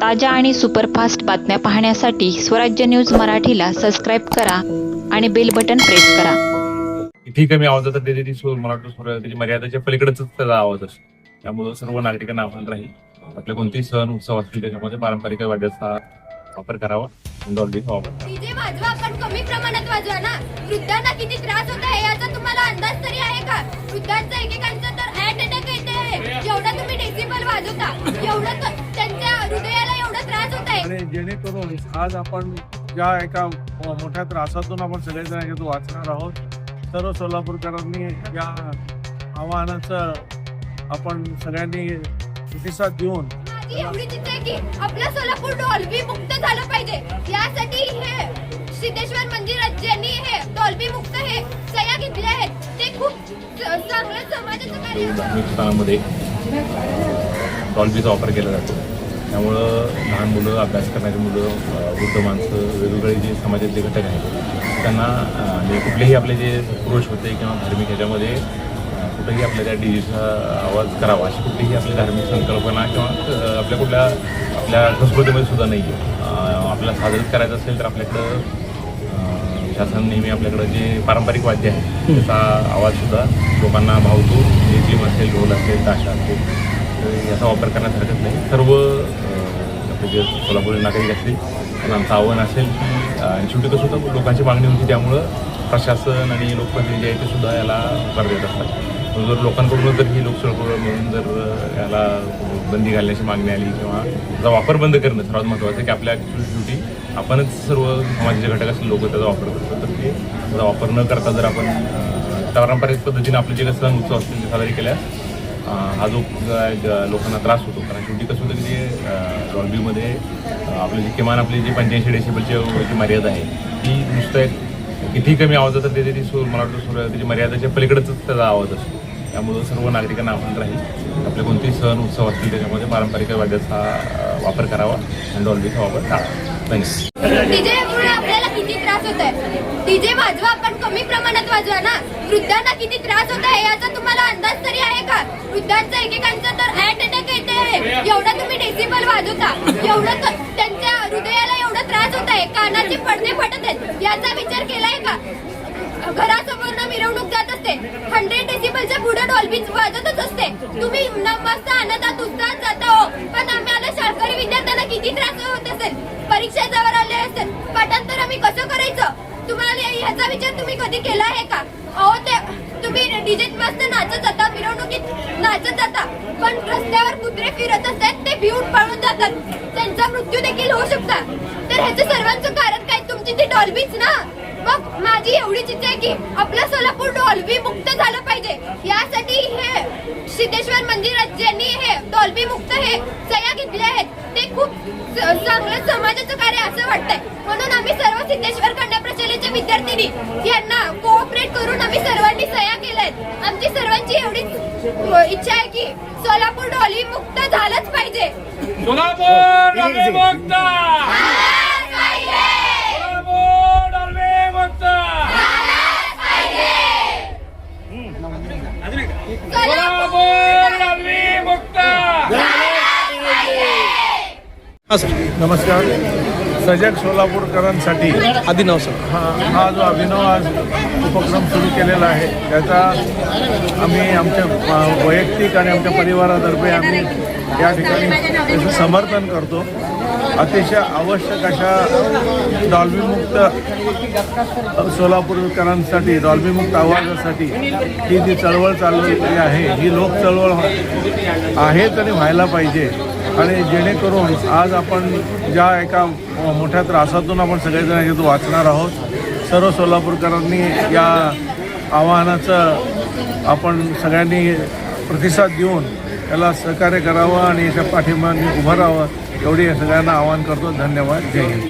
ताज्या आणि सुपरफास्ट बातम्या पाहण्यासाठी स्वराज्य न्यूज मराठीला सबस्क्राईब करा आणि बेल बटन प्रेस करा. ठीक आहे मी आवाज तर त्याची सूर त्याची मर्यादेच्या पलीकडेच त्याचा आवाज असतो. त्यामुळं सर्व नागरिकांना आव्हान राहील. आपले कोणतेही सण उत्सव असतील त्याच्यामध्ये पारंपरिक वाद्याचा वापर करावा. वापर डीजे वाजवा पण कमी प्रमाणात वाजवा ना. वृद्धांना किती त्रास होत आहे याचा तुम्हाला अंदाज तरी आहे का? वृद्धांचं एकेकांचं तर ऍट अटॅक येते. एवढा तुम्ही डेसिबल वाजवता एवढं त- त्यांच्या हृदयाला एवढा त्रास होत आहे आणि जेणेकरून आज आपण ज्या एका मोठ्या त्रासातून आपण सगळेजण वाचणार आहोत सर्व सोलापूरकरांनी या आव्हानाचं आपण सगळ्यांनी प्रतिसाद देऊन एवढीच इच्छा आहे की आपलं सोलापूर डॉल्बी मुक्त झालं पाहिजे. यासाठी हे सिद्धेश्वर मंदिरात ज्यांनी हे डॉल्बी मुक्त हे सह्या घेतल्या आहेत. ते खूप चांगलं समाजाचं कार्य स्थानामध्ये डॉल्बीचा वापर केला जातो. त्यामुळं लहान मुलं अभ्यास करणारी मुलं वृद्ध माणसं वेगवेगळे जे समाजातले घटक आहेत त्यांना म्हणजे कुठलेही आपले जे पुरुष होते किंवा धार्मिक ह्याच्यामध्ये कुठंही कुठेही आपल्या त्या डीजेचा आवाज करावा अशी कुठलीही आपली धार्मिक संकल्पना किंवा आपल्या कुठल्या आपल्या संस्कृतीमध्ये सुद्धा नाही आहे आपल्याला साजरं करायचं असेल तर आपल्याकडं शासन नेहमी आपल्याकडं जे पारंपरिक वाद्य आहे त्याचा आवाजसुद्धा लोकांना भावतो. जे जिम असेल ढोल असेल ताशा असेल तर याचा वापर करण्यासारखंच हरकत नाही. सर्व म्हणजे आपले सोलापूर नागरिक असतील पण आमचं आव्हान असेल की आणि शेवटी कसं होतं लोकांची मागणी होती त्यामुळं प्रशासन आणि लोकप्रतिनिधी आहे ते सुद्धा याला होकार देत असतात. पण जर लोकांकडून जर ही लोकसळपूर म्हणून जर याला बंदी घालण्याची मागणी आली किंवा त्याचा वापर बंद करणं सर्वात महत्त्वाचं आहे की आपल्या शेवटी आपणच सर्व समाजाचे घटक असतील लोक त्याचा वापर करतात. तर ते त्याचा वापर न करता जर आपण पारंपरिक पद्धतीने आपले जे काही सण उत्सव असतील ते साजरे केल्यास हा जो लोकांना त्रास होतो. कारण शेवटी कसं होतं की ते डॉल्बीमध्ये आपले जे किमान आपली जी पंच्याऐंशी डेसिबलची जी मर्यादा आहे ती नुसतं एक किती कमी आवाज तर त्याची ती सूर मला वाटतं सूर त्याची मर्यादाच्या पलीकडंच त्याचा आवाज असतो. त्यामुळं सर्व नागरिकांना आव्हान राहील आपले कोणतेही सण उत्सव असतील त्याच्यामध्ये पारंपरिक वाद्याचा वापर करावा आणि डॉल्बीचा वापर टाळावा. थँक्स डीजे वाजवा पण कमी प्रमाणात वाजवा ना? वृद्धांना किती त्रास होत आहे याचा तुम्हाला अंदाज तरी आहे का वृद्धांचं एकेकांचं तर ऍट अटॅक येते एवढा तुम्ही डेसिबल वाजवता एवढं त- त्यांच्या हृदयाला एवढा त्रास होत आहे कानाचे पडदे फटत आहेत. याचा विचार केलाय का? घरासमोर मिरवणूक जात असते. हंड्रेड डेसिबलच्या पुढे डॉल्बी वाजतच असते. तुम्ही न- मस्त आनंदात उत्साहात जाता हो. पण आम्हाला शाळकरी विद्यार्थ्यांना किती त्रास होत असेल? परीक्षा जवळ आले असेल. पाठांतर आम्ही कसं करायचं? तुम्हाला ह्याचा विचार तुम्ही कधी केला आहे का? अहो ते तुम्ही डिजिट मस्त नाचत जाता मिरवणुकीत नाचत जाता. पण रस्त्यावर कुत्रे फिरत असतात ते भिवून पळून जातात. त्यांचा मृत्यू देखील होऊ शकता. तर ह्याचं सर्वांचं कारण काय तुमची ती डॉल्बीच ना? मग माझी एवढीच इच्छा आहे की आपलं सोलापूर डॉल्बी मुक्त झालं पाहिजे. यासाठी हे सिद्धेश्वर मंदिरात ज्यांनी हे डॉल्बी मुक्त हे सह्या घेतल्या आहेत. ते खूप चांगलं समाजाचं कार्य असं वाटतंय. म्हणून आम्ही सर्व सिद्धेश्वर कन्या प्रशालेच्या विद्यार्थिनी यांना कोऑपरेट करून आम्ही सर्वांनी सह्या केल्या आहेत आमची सर्वांची एवढीच इच्छा आहे की सोलापूर डॉल्बी मुक्त झालंच पाहिजे. सोलापूर डॉल्बी मुक्त सोलापूर डॉल्बी मुक्त सोलापूर डॉल्बी मुक्त नमस्कार. सजग सोलापूरकरांसाठी अभिनव सर. हा हा जो अभिनव आज उपक्रम सुरू केलेला आहे त्याचा आम्ही आमच्या वैयक्तिक आणि आमच्या परिवारातर्फे आम्ही या ठिकाणी त्याचं समर्थन करतो. अतिशय आवश्यक अशा डॉल्बीमुक्त सोलापूरकरांसाठी डॉल्बीमुक्त आवाजासाठी ही जी चळवळ चाललेली आहे ही लोक चळवळ आहेच आणि व्हायला पाहिजे. आणि जेणेकरून आज आपण ज्या एका मोठ्या त्रासातून आपण सगळेजण याच्यातून वाचणार आहोत सर्व सोलापूरकरांनी या आव्हानाचं आपण सगळ्यांनी प्रतिसाद देऊन त्याला सहकार्य करावं आणि याच्या पाठिंबाने उभं राहावं एवढी सगळ्यांना आवाहन करतो. धन्यवाद. जय हिंद.